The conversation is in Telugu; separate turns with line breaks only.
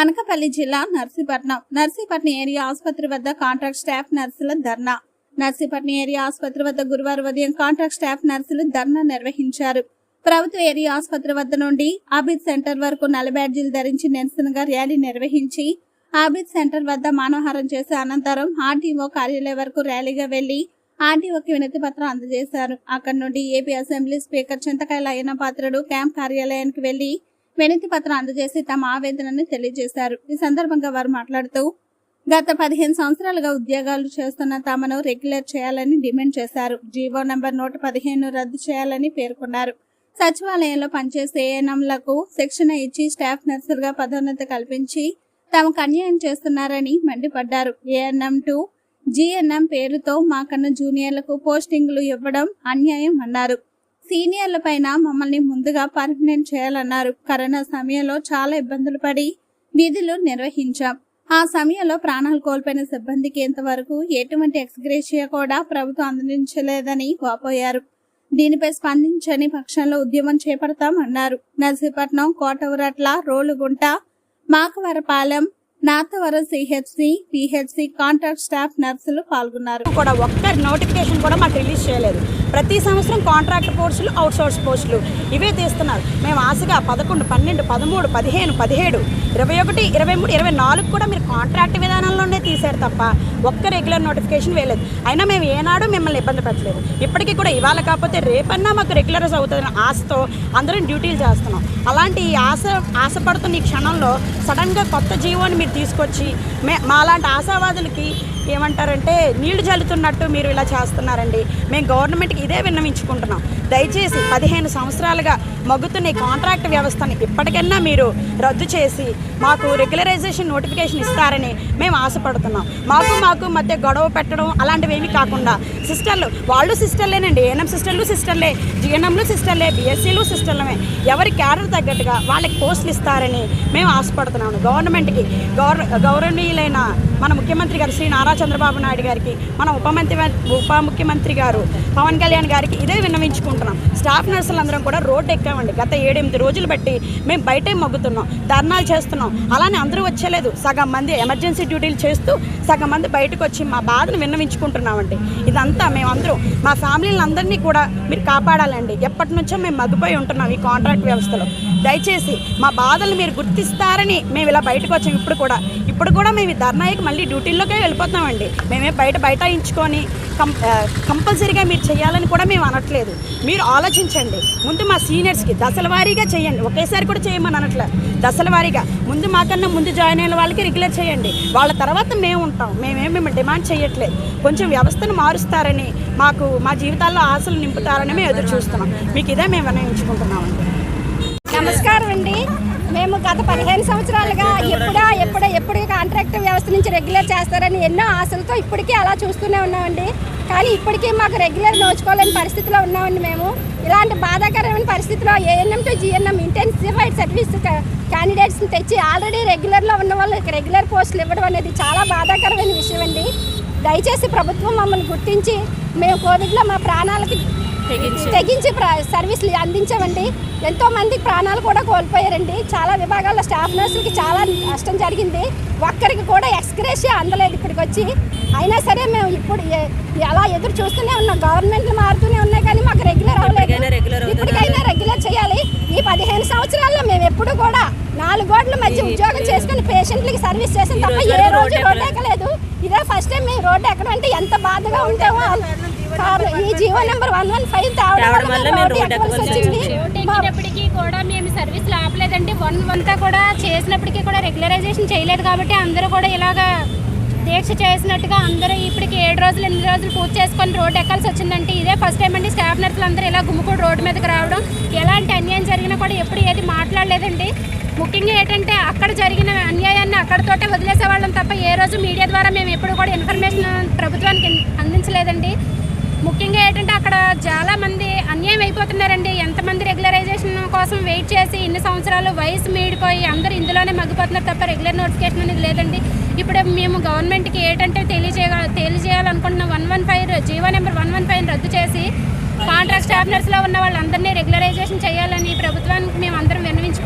అనకపల్లి జిల్లా నర్సీపట్నం. నర్సీపట్నం ఏరియా ఆసుపత్రి వద్ద కాంట్రాక్ట్ స్టాఫ్ నర్సుల ధర్నా. నర్సీపట్నం ఏరియా ఆసుపత్రి వద్ద గురువారం ఉదయం కాంట్రాక్ట్ స్టాఫ్ నర్సులు ధర్నా నిర్వహించారు. ప్రభుత్వ ఏరియా ఆసుపత్రి వద్ద నుండి ఆబిద్ సెంటర్ వరకు నల్ల బ్యాడ్జీలు ధరించి నిరసనగా ర్యాలీ నిర్వహించి ఆబిద్ సెంటర్ వద్ద మానవహారం చేసే అనంతరం ఆర్టీఓ కార్యాలయం వరకు ర్యాలీగా వెళ్ళి ఆర్టీఓకి వినతి పత్రం అందజేశారు. అక్కడి నుండి AP assembly speaker Chintakayala Ayyanna Patrudu camp కార్యాలయానికి వెళ్ళి వినతి పత్రం అందజేసి తమ ఆవేదనను తెలియజేశారు. ఈ సందర్భంగా వారు మాట్లాడుతూ గత పదిహేను సంవత్సరాలుగా ఉద్యోగాలు చేస్తున్న తమను రెగ్యులర్ చేయాలని డిమాండ్ చేశారు. జీవో నంబర్ నూట పదిహేను రద్దు చేయాలని పేర్కొన్నారు. సచివాలయంలో పనిచేసే ఏఎన్ఎంలకు శిక్షణ ఇచ్చి స్టాఫ్ నర్సులుగా పదోన్నతి కల్పించి తమకు అన్యాయం చేస్తున్నారని మండిపడ్డారు. ఏఎన్ఎం టు జిఎన్ఎం పేరుతో మాకన్నా జూనియర్లకు పోస్టింగ్లు ఇవ్వడం అన్యాయం అన్నారు. సీనియర్ల పైన మమ్మల్ని ముందుగా పర్మినెంట్ చేయాలన్నారు. కరోనా సమయంలో చాలా ఇబ్బందులు పడి విధులు నిర్వహించాం. ఆ సమయంలో ప్రాణాలు కోల్పోయిన సిబ్బందికి ఇంతవరకు ఎటువంటి ఎక్స్గ్రేషియా కూడా ప్రభుత్వం అందించలేదని వాపోయారు. దీనిపై స్పందించని పక్షంలో ఉద్యమం చేపడతామన్నారు. Narsipatnam Kotavaratla Rolugunta Makavarapalem Nathavaram CHC PHC contract staff నర్సులు పాల్గొన్నారు.
కూడా ఒక్క నోటిఫికేషన్ కూడా మాకు రిలీజ్ చేయలేదు. ప్రతి సంవత్సరం కాంట్రాక్ట్ పోస్టులు అవుట్ సోర్స్ పోస్టులు ఇవే తీస్తున్నారు. మేము ఆశగా పదకొండు పన్నెండు పదమూడు పదిహేను పదిహేడు ఇరవై ఒకటి ఇరవై మూడు ఇరవై నాలుగు కూడా మీరు కాంట్రాక్ట్ విధానంలోనే తీశారు తప్ప ఒక్క రెగ్యులర్ నోటిఫికేషన్ వేయలేదు. అయినా మేము ఏనాడు మిమ్మల్ని ఇబ్బంది పెట్టలేదు. ఇప్పటికీ కూడా ఇవాళ కాకపోతే రేపన్నా మాకు రెగ్యులర్స్ అవుతుందని ఆశతో అందరం డ్యూటీలు చేస్తున్నాం. అలాంటి ఈ ఆశ ఆశపడుతున్న ఈ క్షణంలో సడన్గా కొత్త జీవోని మీరు తీసుకొచ్చి మే మాలాంటి ఆశావాదులకి ఏమంటారంటే నీళ్ళు చల్లుతున్నట్టు మీరు ఇలా చేస్తున్నారండి. మేము గవర్నమెంట్కి ఇదే విన్నవించుకుంటున్నాం. దయచేసి పదిహేను సంవత్సరాలుగా మగ్గుతున్న ఈ కాంట్రాక్ట్ వ్యవస్థని ఇప్పటికైనా మీరు రద్దు చేసి మాకు రెగ్యులరైజేషన్ నోటిఫికేషన్ ఇస్తారని మేము ఆశపడుతున్నాం. మాకు మాకు మధ్య గొడవ పెట్టడం అలాంటివి ఏమీ కాకుండా సిస్టర్లు వాళ్ళు సిస్టర్లేనండి. ఏఎన్ఎం సిస్టర్లు సిస్టర్లే. జిఎన్ఎంలు సిస్టర్లే. బిఎస్సీలు సిస్టర్లమే. ఎవరి క్యాడర్ తగ్గట్టుగా వాళ్ళకి పోస్టులు ఇస్తారని మేము ఆశపడుతున్నాము గవర్నమెంట్కి గౌర గౌరవనీయులైన మన ముఖ్యమంత్రి గారు శ్రీ నారా చంద్రబాబు నాయుడు గారికి మన ఉప మంత్రి ఉప ముఖ్యమంత్రి గారు పవన్ కళ్యాణ్ గారికి ఇదే విన్నవించుకుంటున్నాం. స్టాఫ్ నర్సులందరం కూడా రోడ్డు ఎక్కామండి గత ఏడెనిమిది రోజులు బట్టి మేము బయటే మగ్గుతున్నాం ధర్నాలు చేస్తున్నాం. అలానే అందరూ వచ్చేలేదు. సగం మంది ఎమర్జెన్సీ డ్యూటీలు చేస్తూ సగం మంది బయటకు వచ్చి మా బాధను విన్నవించుకుంటున్నామండి. ఇదంతా మేమందరూ మా ఫ్యామిలీని అందరినీ కూడా మీరు కాపాడాలండి. ఎప్పటి నుంచో మేము మగ్గిపోయి ఉంటున్నాం ఈ కాంట్రాక్ట్ వ్యవస్థలో. దయచేసి మా బాధలు మీరు గుర్తిస్తారని మేము ఇలా బయటకు వచ్చాం. ఇప్పుడు కూడా ఇప్పుడు కూడా మేము ధర్నాయికి మళ్ళీ డ్యూటీల్లోకే వెళ్ళిపోతామండి మేమే బయట బైఠాయించుకొని కం కంపల్సరీగా మీరు చేయాలని కూడా మేము అనట్లేదు. మీరు ఆలోచించండి. ముందు మా సీనియర్స్ సీనియర్స్కి దశల వారీగా చేయండి. ఒకేసారి కూడా చేయమని అనట్లే దశల వారీగా. ముందు మాకన్నా ముందు జాయిన్ అయిన వాళ్ళకి రెగ్యులర్ చేయండి. వాళ్ళ తర్వాత మేము ఉంటాం. మేమేం మేము డిమాండ్ చేయట్లేదు. కొంచెం వ్యవస్థను మారుస్తారని మాకు మా జీవితాల్లో ఆశలు నింపుతారని మేము ఎదురు చూస్తున్నాం. మీకు ఇదే మేము వినయించుకుంటున్నామండి
నమస్కారం అండి మేము గత పదిహేను సంవత్సరాలుగా ఎప్పుడా ఎప్పుడా ఎప్పుడు కాంట్రాక్ట్ వ్యవస్థ నుంచి రెగ్యులర్ చేస్తారని ఎన్నో ఆశలతో ఇప్పటికీ అలా చూస్తూనే ఉన్నామండి. కానీ ఇప్పటికీ మాకు రెగ్యులర్ నోచుకోలేని పరిస్థితిలో ఉన్నామండి మేము. ఇలాంటి బాధాకరమైన పరిస్థితిలో ANM to GNM intensified service క్యాండిడేట్స్ని తెచ్చి ఆల్రెడీ రెగ్యులర్లో ఉన్న వాళ్ళకి రెగ్యులర్ పోస్టులు ఇవ్వడం అనేది చాలా బాధాకరమైన విషయం అండి దయచేసి ప్రభుత్వం మమ్మల్ని గుర్తించి మేము కోవిడ్లో మా ప్రాణాలకి తెగించి. సర్వీసులు అందించామండి. ఎంతో మంది ప్రాణాలు కూడా కోల్పోయారండి. చాలా విభాగాల్లో స్టాఫ్ నర్సులకి చాలా నష్టం జరిగింది. ఒక్కరికి కూడా ఎక్స్గ్రేషియా అందలేదు ఇప్పటికి వచ్చి అయినా సరే మేము ఇప్పుడు ఎ- అలా ఎదురు చూస్తూనే ఉన్నాం. గవర్నమెంట్లు మారుతూనే ఉన్నాయి కానీ మాకు రెగ్యులర్ అవ్వలేదు. ఇప్పటికైనా రెగ్యులర్ చేయాలి. ఈ పదిహేను సంవత్సరాల్లో మేము ఎప్పుడు కూడా నాలుగు గోడల మధ్య ఉద్యోగం చేసుకుని పేషెంట్లకి సర్వీస్ చేసిన తప్ప ఏ రోజు రోడ్డు ఎక్కలేదు. ఇదే ఫస్ట్ టైం మేము రోడ్డు ఎక్కడం అంటే ఎంత బాధగా ఉంటామో కారణం ఈ GO number one one five తేవడం వల్ల వచ్చింది.
కూడా మేము సర్వీసులు ఆపలేదండి వన్ అంతా కూడా చేసినప్పటికీ కూడా రెగ్యులరైజేషన్ చేయలేదు కాబట్టి అందరూ కూడా ఇలాగా దీక్ష చేసినట్టుగా అందరూ ఇప్పటికి ఏడు రోజులు ఎనిమిది రోజులు పూర్తి చేసుకొని రోడ్డు ఎక్కాల్సి వచ్చిందంటే ఇదే ఫస్ట్ టైం అండి. స్టాఫ్ నర్సులు అందరూ ఇలా గుమ్ముకూడు రోడ్డు మీదకి రావడం. ఎలాంటి అన్యాయం జరిగినా కూడా ఎప్పుడు ఏది మాట్లాడలేదండి. ముఖ్యంగా ఏంటంటే అక్కడ జరిగిన అన్యాయాన్ని అక్కడతోటే వదిలేసేవాళ్ళం తప్ప ఏ రోజు మీడియా ద్వారా మేము ఎప్పుడు కూడా ఇన్ఫర్మేషన్ ప్రభుత్వానికి అందించలేదండి. ముఖ్యంగా ఏంటంటే అక్కడ చాలా మంది అన్యాయం అయిపోతున్నారండి. ఎంతమంది రెగ్యులరైజేషన్ కోసం వెయిట్ చేసి ఇన్ని సంవత్సరాలు వయసు మీడిపోయి అందరూ ఇందులోనే మగ్గిపోతున్నారు తప్ప రెగ్యులర్ నోటిఫికేషన్ అనేది లేదండి. ఇప్పుడు మేము గవర్నమెంట్కి ఏంటంటే తెలియజేయ తెలియజేయాలనుకుంటున్న one one five GO number one one five రద్దు చేసి కాంట్రాక్ట్ స్టాఫ్నర్స్లో ఉన్న వాళ్ళందరినీ రెగ్యులరైజేషన్ చేయాలని ప్రభుత్వానికి మేము అందరం విన్నవించుకుంటున్నామండి